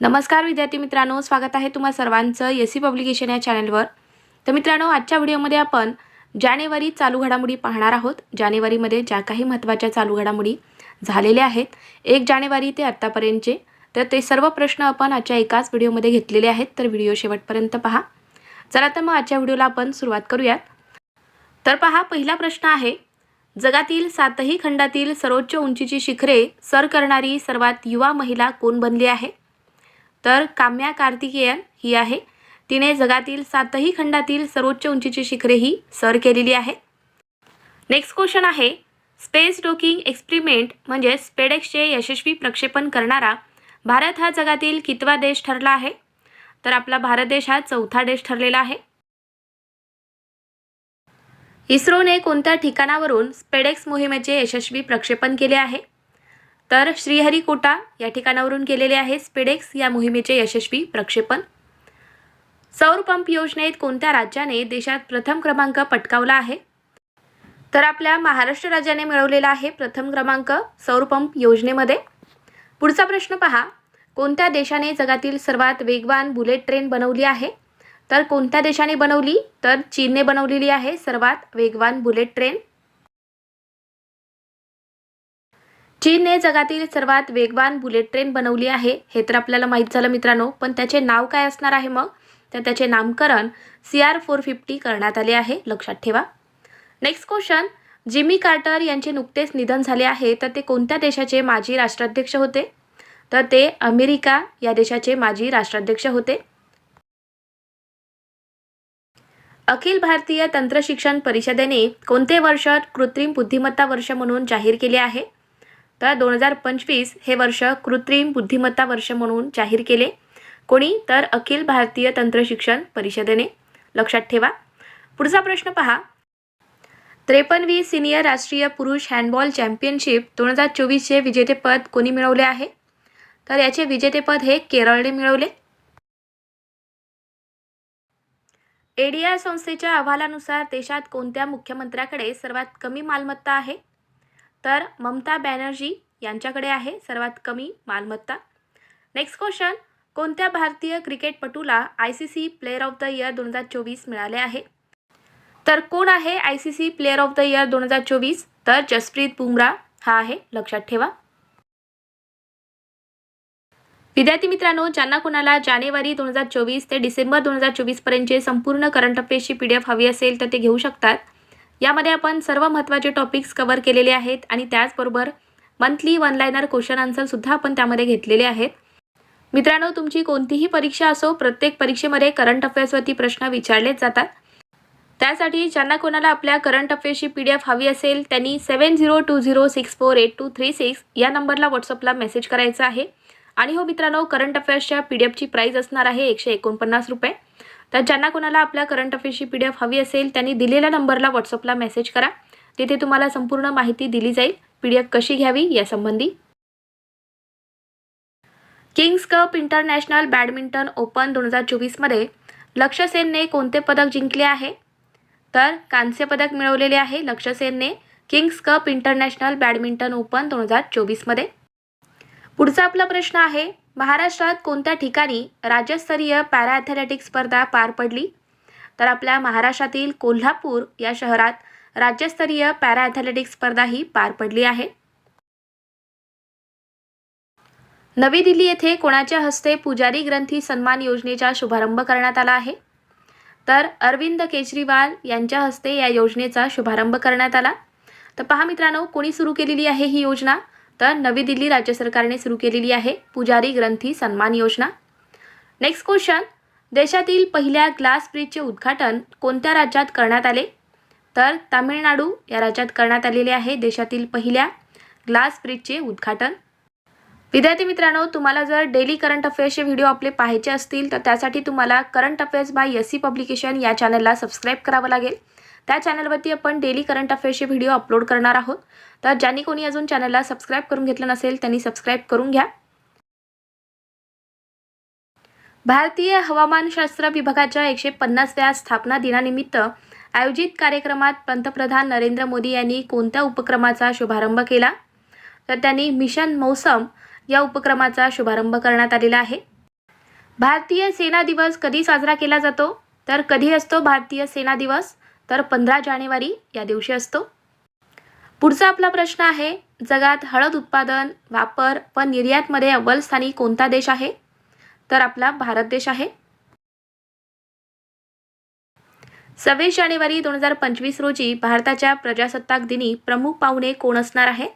नमस्कार विद्यार्थी मित्रांनो स्वागत आहे तुम्हा सर्वांचं एस सी पब्लिकेशन या चॅनलवर. तर मित्रांनो आजच्या व्हिडिओमध्ये आपण जानेवारी चालू घडामोडी पाहणार आहोत. जानेवारीमध्ये ज्या काही महत्त्वाच्या चालू घडामोडी झालेल्या आहेत एक जानेवारी ते आत्तापर्यंतचे तर ते सर्व प्रश्न आपण आजच्या एकाच व्हिडिओमध्ये घेतलेले आहेत तर व्हिडिओ शेवटपर्यंत पहा. चला तर मग आजच्या व्हिडिओला आपण सुरुवात करूयात. तर पहा पहिला प्रश्न आहे जगातील सातही खंडातील सर्वोच्च उंचीची शिखरे सर करणारी सर्वात युवा महिला कोण बनली आहे? तर काम्या कार्तिकेयन ही आहे. तिने जगातील सातही खंडातील सर्वोच्च उंचीची शिखरे ही सर केलेली आहे. नेक्स्ट क्वेश्चन आहे स्पेस डोकिंग एक्सपेरिमेंट म्हणजे स्पेडेक्सचे यशस्वी प्रक्षेपण करणारा भारत हा जगातील कितवा देश ठरला आहे? तर आपला भारत देश हा चौथा देश ठरलेला आहे. इस्रोने कोणत्या ठिकाणावरून स्पेडेक्स मोहिमेचे यशस्वी प्रक्षेपण केले आहे? तर श्रीहरिकोटा या ठिकाणावरून केलेले आहे स्पिडेक्स या मोहिमेचे यशस्वी प्रक्षेपण. सौर पंप योजनेत कोणत्या राज्याने देशात प्रथम क्रमांक पटकावला आहे? तर आपल्या महाराष्ट्र राज्याने मिळवलेला आहे प्रथम क्रमांक सौर पंप योजनेमध्ये. पुढचा प्रश्न पहा. कोणत्या देशाने जगातील सर्वात वेगवान बुलेट ट्रेन बनवली आहे? तर कोणत्या देशाने बनवली? तर चीनने बनवलेली आहे सर्वात वेगवान बुलेट ट्रेन. चीनने जगातील सर्वात वेगवान बुलेट ट्रेन बनवली आहे. हे तर आपल्याला माहीत झालं मित्रांनो पण त्याचे नाव काय असणार आहे मग? तर त्याचे नामकरण सी आर फोर फिफ्टी करण्यात आले आहे. लक्षात ठेवा. नेक्स्ट क्वेश्चन जिमी कार्टर यांचे नुकतेच निधन झाले आहे. तर ते कोणत्या देशाचे माजी राष्ट्राध्यक्ष होते? तर ते अमेरिका या देशाचे माजी राष्ट्राध्यक्ष होते. अखिल भारतीय तंत्रशिक्षण परिषदेने कोणते वर्ष कृत्रिम बुद्धिमत्ता वर्ष म्हणून जाहीर केले आहे? तर दोन हजार पंचवीस हे वर्ष कृत्रिम बुद्धिमत्ता वर्ष म्हणून जाहीर केले. कोणी? तर अखिल भारतीय तंत्रशिक्षण परिषदेने. लक्षात ठेवा. पुढचा प्रश्न पहा. त्रेपन्नवी सिनियर राष्ट्रीय पुरुष हँडबॉल चॅम्पियनशिप दोन हजार चोवीसचे विजेतेपद कोणी मिळवले आहे? तर याचे विजेतेपद हे केरळने मिळवले. एडीआर संस्थेच्या अहवालानुसार देशात कोणत्या मुख्यमंत्र्याकडे सर्वात कमी मालमत्ता आहे? तर ममता बॅनर्जी यांच्याकडे आहे सर्वात कमी मालमत्ता. नेक्स्ट क्वेश्चन कोणत्या भारतीय क्रिकेटपटूला I C C player of the year दोन हजार चोवीस मिळाले आहे? तर कोण आहे I C C player of the year दोन हजार चोवीस? तर जसप्रीत बुमरा हा आहे लक्षात ठेवा. विद्यार्थी मित्रांनो ज्यांना कोणाला जानेवारी दोन हजार चोवीस ते डिसेंबर दोन हजार चोवीसपर्यंतचे संपूर्ण करंट अफेअर्सची पी डी एफ हवी असेल तर ते घेऊ शकतात. यामध्ये आपण सर्व महत्त्वाचे टॉपिक्स कवर केलेले आहेत आणि त्याचबरोबर मंथली वन लायनर क्वेश्चन आन्सरसुद्धा आपण त्यामध्ये घेतलेले आहेत. मित्रांनो तुमची कोणतीही परीक्षा असो प्रत्येक परीक्षेमध्ये करंट अफेअर्सवरती प्रश्न विचारलेच जातात. त्यासाठी ज्यांना कोणाला आपल्या करंट अफेअर्सची पी डी एफ हवी असेल त्यांनी seven zero two zero six four eight two three six या नंबरला व्हॉट्सअपला मेसेज करायचा आहे. आणि हो मित्रांनो करंट अफेअर्सच्या पी डी एफची प्राईज असणार आहे एकशे एकोणपन्नास रुपये. तर ज्यांना कोणाला आपल्या करंट अफेअर्सची पी डी एफ हवी असेल त्यांनी दिलेल्या नंबरला व्हॉट्सअपला मेसेज करा. तिथे तुम्हाला संपूर्ण माहिती दिली जाईल. पी डी एफ कशी घ्यावी यासंबंधी. Kings cup international badminton open दोन हजार चोवीसमध्ये लक्ष्य सेनने कोणते पदक जिंकले आहे? तर कांस्य पदक मिळवलेले आहे Lakshya सेनने Kings cup international badminton open दोन हजार चोवीसमध्ये पुढचा आपला प्रश्न आहे महाराष्ट्रात कोणत्या ठिकाणी राज्यस्तरीय पॅरा ॲथलेटिक्स स्पर्धा पार पडली? तर आपल्या महाराष्ट्रातील कोल्हापूर या शहरात राज्यस्तरीय पॅरा ॲथलेटिक्स स्पर्धा ही पार पडली आहे. नवी दिल्ली येथे कोणाच्या हस्ते पुजारी ग्रंथी सन्मान योजनेचा शुभारंभ करण्यात आला आहे? तर अरविंद केजरीवाल यांच्या हस्ते या योजनेचा शुभारंभ करण्यात आला. तर पहा मित्रांनो कोणी सुरू केलेली आहे ही योजना? तर नवी दिल्ली राज्य सरकारने सुरू केलेली आहे पुजारी ग्रंथी सन्मान योजना. नेक्स्ट क्वेश्चन देशातील पहिल्या ग्लास ब्रिजचे उद्घाटन कोणत्या राज्यात करण्यात आले? तर तामिळनाडू या राज्यात करण्यात आलेले आहे देशातील पहिल्या ग्लास ब्रिजचे उद्घाटन. विद्यार्थी मित्रांनो तुम्हाला जर डेली करंट अफेअर्सचे व्हिडिओ आपले पाहायचे असतील तर त्यासाठी तुम्हाला current affairs by S C publication या चॅनलला सबस्क्राईब करावं लागेल. त्या चॅनलवरती आपण डेली करंट अफेअर्सचे व्हिडिओ अपलोड करणार आहोत. तर ज्यांनी कोणी अजून चॅनलला सबस्क्राईब करून घेतलं नसेल त्यांनी सबस्क्राईब करून घ्या. भारतीय हवामानशास्त्र विभागाच्या एकशे पन्नासव्या स्थापना दिनानिमित्त आयोजित कार्यक्रमात पंतप्रधान नरेंद्र मोदी यांनी कोणत्या उपक्रमाचा शुभारंभ केला? तर त्यांनी मिशन मौसम या उपक्रमाचा शुभारंभ करण्यात आलेला आहे. भारतीय सेना दिवस कधी साजरा केला जातो? तर कधी असतो भारतीय सेना दिवस? तर पंधरा जानेवारी या दिवशी असतो. पुढचा आपला प्रश्न आहे जगात हळद उत्पादन वापर व निर्यातमध्ये अव्वल स्थानी कोणता देश आहे? तर आपला भारत देश आहे. सव्वीस जानेवारी दोन हजार पंचवीस रोजी भारताच्या प्रजासत्ताक दिनी प्रमुख पाहुणे कोण असणार आहेत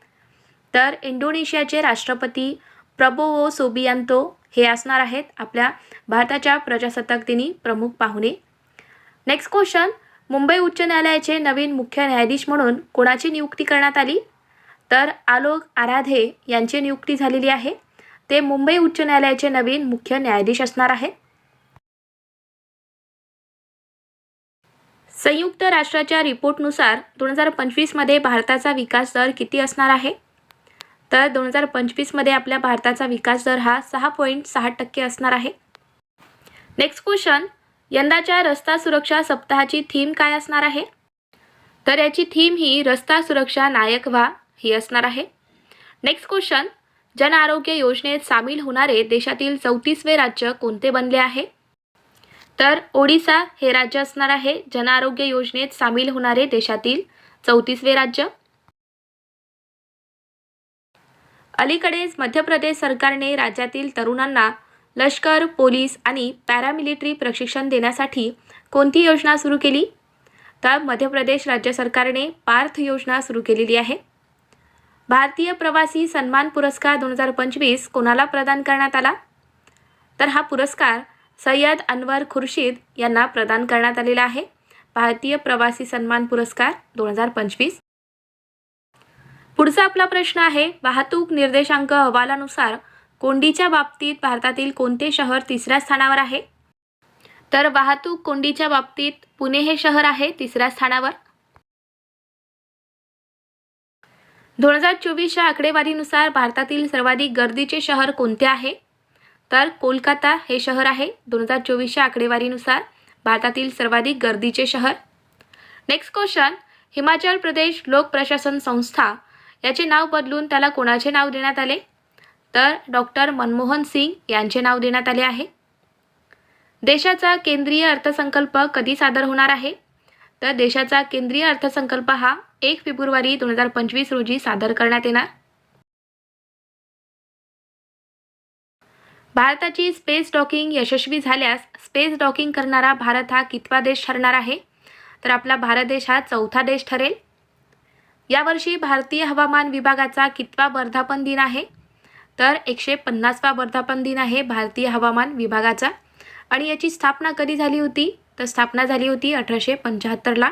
तर इंडोनेशियाचे राष्ट्रपती प्रबोवो सोबियांतो हे असणार आहेत आपल्या भारताच्या प्रजासत्ताक दिनी प्रमुख पाहुणे. नेक्स्ट क्वेश्चन मुंबई उच्च न्यायालयाचे नवीन मुख्य न्यायाधीश म्हणून कोणाची नियुक्ती करण्यात आली? तर आलोक आराधे यांची नियुक्ती झालेली आहे. ते मुंबई उच्च न्यायालयाचे नवीन मुख्य न्यायाधीश असणार आहेत संयुक्त राष्ट्राच्या रिपोर्टनुसार दोन हजार पंचवीसमध्ये भारताचा विकास दर किती असणार आहे? तर दोन हजार पंचवीसमध्ये आपल्या भारताचा विकास दर हा सहा पॉईंट सहा टक्के असणार आहे. Next question. यंदाच्या रस्ता सुरक्षा सप्ताहाची थीम काय असणार आहे? तर याची थीम ही रस्ता सुरक्षा नायक व्हा ही असणार आहे. नेक्स्ट क्वेश्चन जन आरोग्य योजनेत सामील होणारे देशातील चौतीसवे राज्य कोणते बनले आहे? तर ओडिसा हे राज्य असणार आहे. जन आरोग्य योजनेत सामील होणारे देशातील चौतीसवे राज्य. अलीकडेच मध्य प्रदेश सरकारने राज्यातील तरुणांना लष्कर पोलीस आणि पॅरामिलिटरी प्रशिक्षण देण्यासाठी कोणती योजना सुरू केली? तर मध्य प्रदेश राज्य सरकारने पार्थ योजना सुरू केलेली आहे. भारतीय प्रवासी सन्मान पुरस्कार दोन हजार पंचवीस कोणाला प्रदान करण्यात आला? तर हा पुरस्कार सय्यद अनवर खुर्शीद यांना प्रदान करण्यात आलेला आहे. भारतीय प्रवासी सन्मान पुरस्कार दोन हजार पंचवीस. पुढचा आपला प्रश्न आहे वाहतूक निर्देशांक अहवालानुसार कोंडीच्या बाबतीत भारतातील कोणते शहर तिसऱ्या स्थानावर आहे? तर वाहतूक कोंडीच्या बाबतीत पुणे हे शहर आहे तिसऱ्या स्थानावर. दोन हजार चोवीसच्या आकडेवारीनुसार भारतातील सर्वाधिक गर्दीचे शहर कोणते आहे? तर कोलकाता हे शहर आहे. दोन हजार चोवीसच्या आकडेवारीनुसार भारतातील सर्वाधिक गर्दीचे शहर. नेक्स्ट क्वेश्चन हिमाचल प्रदेश लोक प्रशासन संस्था याचे नाव बदलून त्याला कोणाचे नाव देण्यात आले? तर डॉक्टर मनमोहन सिंग यांचे नाव देण्यात आले आहे. देशाचा केंद्रीय अर्थसंकल्प कधी सादर होणार आहे? तर देशाचा केंद्रीय अर्थसंकल्प हा एक फेब्रुवारी दोन हजार पंचवीस रोजी सादर करण्यात येणार. भारताची स्पेस डॉकिंग यशस्वी झाल्यास स्पेस डॉकिंग करणारा भारत हा कितवा देश ठरणार आहे? तर आपला भारत देश हा चौथा देश ठरेल. यावर्षी भारतीय हवामान विभागाचा कितवा वर्धापन दिन आहे? तर एकशे पन्नासवा वर्धापन दिन आहे भारतीय हवामान विभागाचा. आणि याची स्थापना कधी झाली होती? तर स्थापना झाली होती अठराशे पंच्याहत्तरला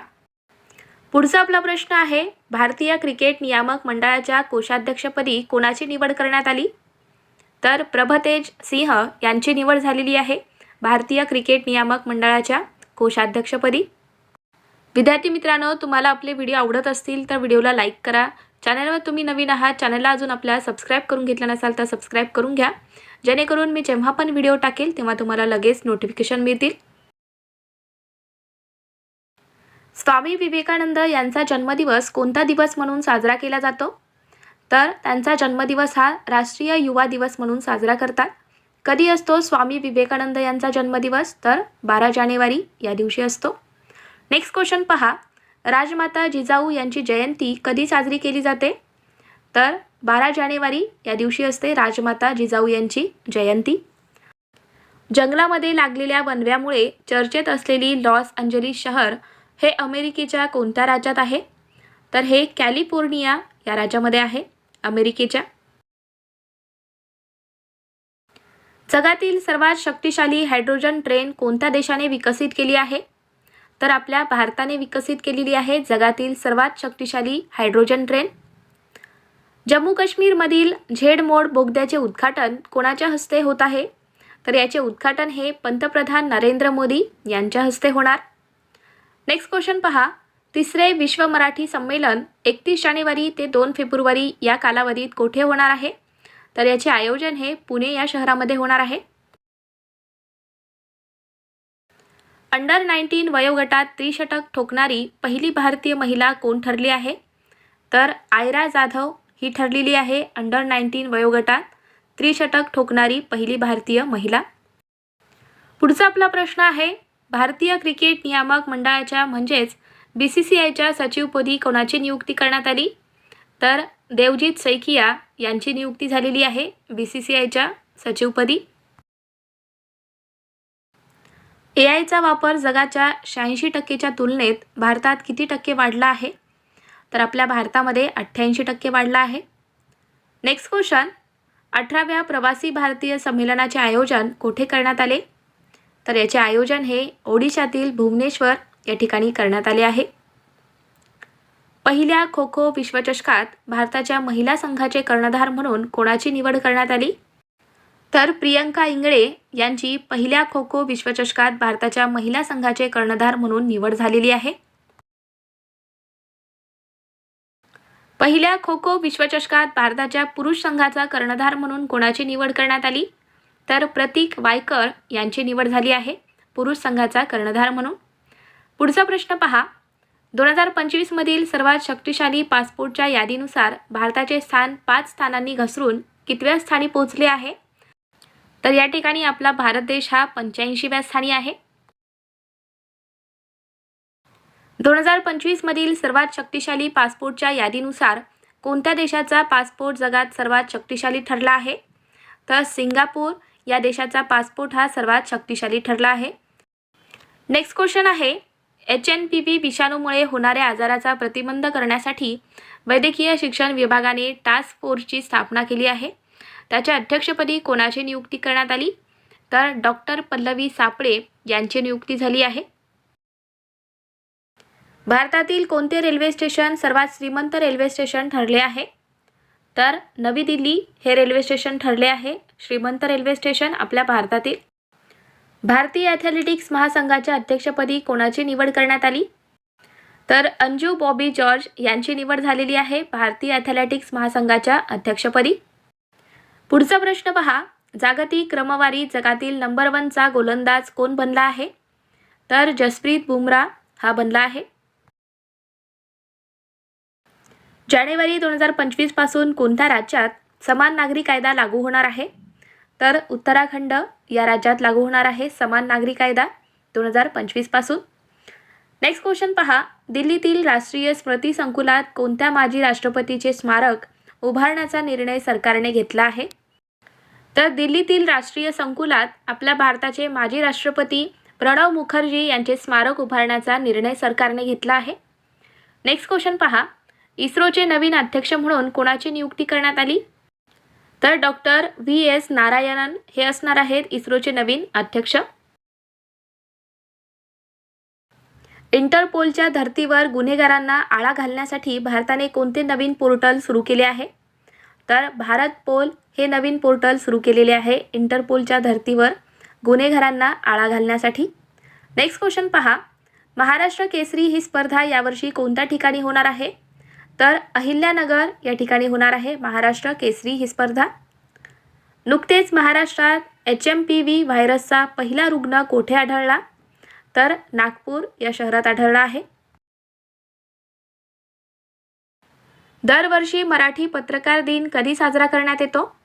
पुढचा आपला प्रश्न आहे भारतीय क्रिकेट नियामक मंडळाच्या कोषाध्यक्षपदी कोणाची निवड करण्यात आली? तर प्रभतेज सिंह यांची निवड झालेली आहे भारतीय क्रिकेट नियामक मंडळाच्या कोषाध्यक्षपदी. विद्यार्थी मित्रांनो तुम्हाला आपले व्हिडिओ आवडत असतील तर व्हिडिओला लाईक करा चॅनलवर तुम्ही नवीन आहात चॅनलला अजून आपल्याला सबस्क्राईब करून घेतला नसाल तर सबस्क्राईब करून घ्या. जेणेकरून मी जेव्हा पण व्हिडिओ टाकेल तेव्हा तुम्हाला लगेच नोटिफिकेशन मिळतील. स्वामी विवेकानंद यांचा जन्मदिवस कोणता दिवस म्हणून साजरा केला जातो? तर त्यांचा जन्मदिवस हा राष्ट्रीय युवा दिवस म्हणून साजरा करतात. कधी असतो स्वामी विवेकानंद यांचा जन्मदिवस? तर बारा जानेवारी या दिवशी असतो. नेक्स्ट क्वेश्चन पहा. राजमाता जिजाऊ यांची जयंती कधी साजरी केली जाते? तर बारा जानेवारी या दिवशी असते राजमाता जिजाऊ यांची जयंती. जंगलामध्ये लागलेल्या वनव्यामुळे चर्चेत असलेली लॉस अंजलीस शहर हे अमेरिकेच्या कोणत्या राज्यात आहे? तर हे कॅलिफोर्निया या राज्यामध्ये आहे अमेरिकेच्या. जगातील सर्वात शक्तिशाली हायड्रोजन ट्रेन कोणत्या देशाने विकसित केली आहे? तर आपल्या भारताने विकसित केलेली आहे जगातील सर्वात शक्तिशाली हायड्रोजन ट्रेन. जम्मू काश्मीरमधील झेड मोड बोगद्याचे उद्घाटन कोणाच्या हस्ते होत आहे? तर याचे उद्घाटन हे पंतप्रधान नरेंद्र मोदी यांच्या हस्ते होणार. नेक्स्ट क्वेश्चन पहा. तिसरे विश्व मराठी संमेलन एकतीस जानेवारी ते दोन फेब्रुवारी या कालावधीत कोठे होणार आहे? तर याचे आयोजन हे पुणे या शहरामध्ये होणार आहे. अंडर नाईन्टीन वयोगटात त्रिशतक ठोकणारी पहिली भारतीय महिला कोण ठरली आहे? तर आयरा जाधव ही ठरलेली आहे अंडर नाईन्टीन वयोगटात त्रिशतक ठोकणारी पहिली भारतीय महिला. पुढचा आपला प्रश्न आहे भारतीय क्रिकेट नियामक मंडळाच्या म्हणजेच बी सी सी आयच्या सचिवपदी कोणाची नियुक्ती करण्यात आली? तर देवजीत सैकिया यांची नियुक्ती झालेली आहे बी सी सी आयच्या सचिवपदी ए आयचा वापर जगाच्या शहाऐंशी टक्केच्या तुलनेत भारतात किती टक्के वाढला आहे? तर आपल्या भारतामध्ये अठ्ठ्याऐंशी टक्के वाढला आहे. नेक्स्ट क्वेश्चन अठराव्या प्रवासी भारतीय संमेलनाचे आयोजन कोठे करण्यात आले? तर याचे आयोजन हे ओडिशातील भुवनेश्वर या ठिकाणी करण्यात आले आहे. पहिल्या खो खो विश्वचषकात भारताच्या महिला संघाचे कर्णधार म्हणून कोणाची निवड करण्यात आली? तर प्रियंका इंगळे यांची पहिल्या खो खो विश्वचषकात भारताच्या महिला संघाचे कर्णधार म्हणून निवड झालेली आहे. पहिल्या खो खो विश्वचषकात भारताच्या पुरुष संघाचा कर्णधार म्हणून कोणाची निवड करण्यात आली? तर प्रतीक वायकर यांची निवड झाली आहे पुरुष संघाचा कर्णधार म्हणून. पुढचा प्रश्न पहा. दोन हजार पंचवीसमधील सर्वात शक्तिशाली पासपोर्टच्या यादीनुसार भारताचे स्थान पाच स्थानांनी घसरून कितव्या स्थानी पोहोचले आहे? तर या ठिकाणी आपला भारत देश हा पंच्याऐंशीव्या स्थानी आहे. दोन हजार पंचवीसमधील सर्वात शक्तिशाली पासपोर्टच्या यादीनुसार कोणत्या देशाचा पासपोर्ट जगात सर्वात शक्तिशाली ठरला आहे? तर सिंगापूर या देशाचा पासपोर्ट हा सर्वात शक्तिशाली ठरला आहे. नेक्स्ट क्वेश्चन आहे एच एन पी व्ही विषाणूमुळे होणाऱ्या आजाराचा प्रतिबंध करण्यासाठी वैद्यकीय शिक्षण विभागाने टास्क फोर्सची स्थापना केली आहे. त्याच्या अध्यक्षपदी कोणाची नियुक्ती करण्यात आली? तर डॉक्टर पल्लवी सापळे यांची नियुक्ती झाली आहे. भारतातील कोणते रेल्वे स्टेशन सर्वात श्रीमंत रेल्वे स्टेशन ठरले आहे? तर नवी दिल्ली हे रेल्वे स्टेशन ठरले आहे. श्रीमंत रेल्वे स्टेशन आपल्या भारतातील. भारतीय ॲथलेटिक्स महासंघाच्या अध्यक्षपदी कोणाची निवड करण्यात आली? तर अंजू बॉबी जॉर्ज यांची निवड झालेली आहे भारतीय ॲथलेटिक्स महासंघाच्या अध्यक्षपदी. पुढचा प्रश्न पहा. जागतिक क्रमवारी जगातील नंबर वनचा गोलंदाज कोण बनला आहे? तर जसप्रीत बुमराह हा बनला आहे. जानेवारी दोन हजार पंचवीसपासून कोणत्या राज्यात समान नागरी कायदा लागू होणार आहे? तर उत्तराखंड या राज्यात लागू होणार आहे समान नागरी कायदा दोन हजार पंचवीसपासून नेक्स्ट क्वेश्चन पहा. दिल्लीतील राष्ट्रीय स्मृती संकुलात कोणत्या माजी राष्ट्रपतीचे स्मारक उभारण्याचा निर्णय सरकारने घेतला आहे? तर दिल्लीतील राष्ट्रीय संकुलात आपल्या भारताचे माजी राष्ट्रपती प्रणव मुखर्जी यांचे स्मारक उभारण्याचा निर्णय सरकारने घेतला आहे. नेक्स्ट क्वेश्चन पहा. इस्रोचे नवीन अध्यक्ष म्हणून कोणाची नियुक्ती करण्यात आली? तर डॉक्टर व्ही एस नारायणन हे असणार आहेत इस्रोचे नवीन अध्यक्ष. इंटरपोलच्या धर्तीवर गुन्हेगारांना आळा घालण्यासाठी भारताने कोणते नवीन पोर्टल सुरू केले आहे? तर भारत पोल हे नवीन पोर्टल सुरू केलेले आहे इंटरपोलच्या धर्तीवर गुन्हेगारांना आळा घालण्यासाठी. नेक्स्ट क्वेश्चन पहा. महाराष्ट्र केसरी ही स्पर्धा यावर्षी कोणत्या ठिकाणी होणार आहे? तर अहिल्यानगर या ठिकाणी होणार आहे महाराष्ट्र केसरी ही स्पर्धा. नुकतेच महाराष्ट्रात एच एम पी व्ही व्हायरसचा पहिला रुग्ण कोठे आढळला? तर नागपूर या शहरात आढळला आहे. दरवर्षी मराठी पत्रकार दिन कधी साजरा करण्यात येतो?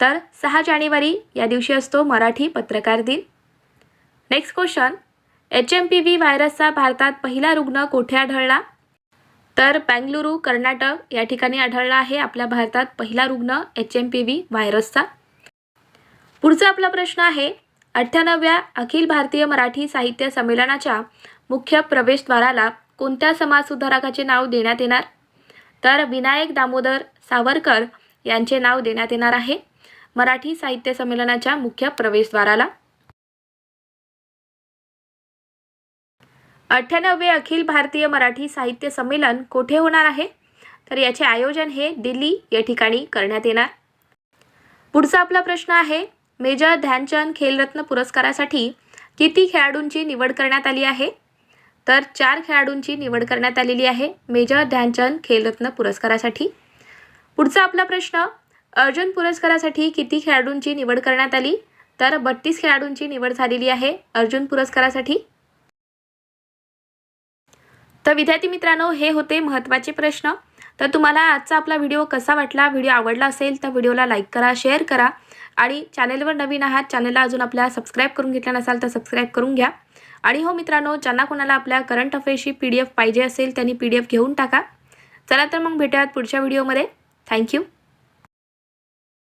तर सहा जानेवारी या दिवशी असतो मराठी पत्रकार दिन. Next question H M P V व्हायरसचा भारतात पहिला रुग्ण कोठे आढळला? तर बँगलुरू कर्नाटक या ठिकाणी आढळला आहे आपल्या भारतात पहिला रुग्ण एच एम पी व्ही व्हायरसचा पुढचा आपला प्रश्न आहे अठ्ठ्याण्णव्या अखिल भारतीय मराठी साहित्य संमेलनाच्या मुख्य प्रवेशद्वाराला कोणत्या समाजसुधारकाचे नाव देण्यात येणार? तर विनायक दामोदर सावरकर यांचे नाव देण्यात येणार आहे. मराठी साहित्य संमेलनाच्या मुख्य प्रवेशद्वाराला. अठ्ठ्याण्णवे अखिल भारतीय मराठी साहित्य संमेलन कोठे होणार आहे? तर याचे आयोजन हे दिल्ली या ठिकाणी करण्यात येणार. पुढचा आपला प्रश्न आहे मेजर ध्यानचंद खेलरत्न पुरस्कारासाठी किती खेळाडूंची निवड करण्यात आली आहे? तर चार खेळाडूंची निवड करण्यात आलेली आहे मेजर ध्यानचंद खेलरत्न पुरस्कारासाठी. पुढचा आपला प्रश्न अर्जुन पुरस्कारासाठी किती खेळाडूंची निवड करण्यात आली? तर बत्तीस खेळाडूंची निवड झालेली आहे अर्जुन पुरस्कारासाठी. तर विद्यार्थी मित्रांनो हे होते महत्त्वाचे प्रश्न. तर तुम्हाला आजचा आपला व्हिडिओ कसा वाटला? व्हिडिओ आवडला असेल तर व्हिडिओला लाईक करा शेअर करा आणि चॅनेलवर नवीन आहात चॅनलला अजून आपल्या सबस्क्राईब करून घेतला नसाल तर सबस्क्राईब करून घ्या. आणि हो मित्रांनो ज्यांना कोणाला आपल्या करंट अफेअर्सची पी डी एफ पाहिजे असेल त्यांनी पी डी एफ घेऊन टाका. चला तर मग भेटूयात पुढच्या व्हिडिओमध्ये. थँक्यू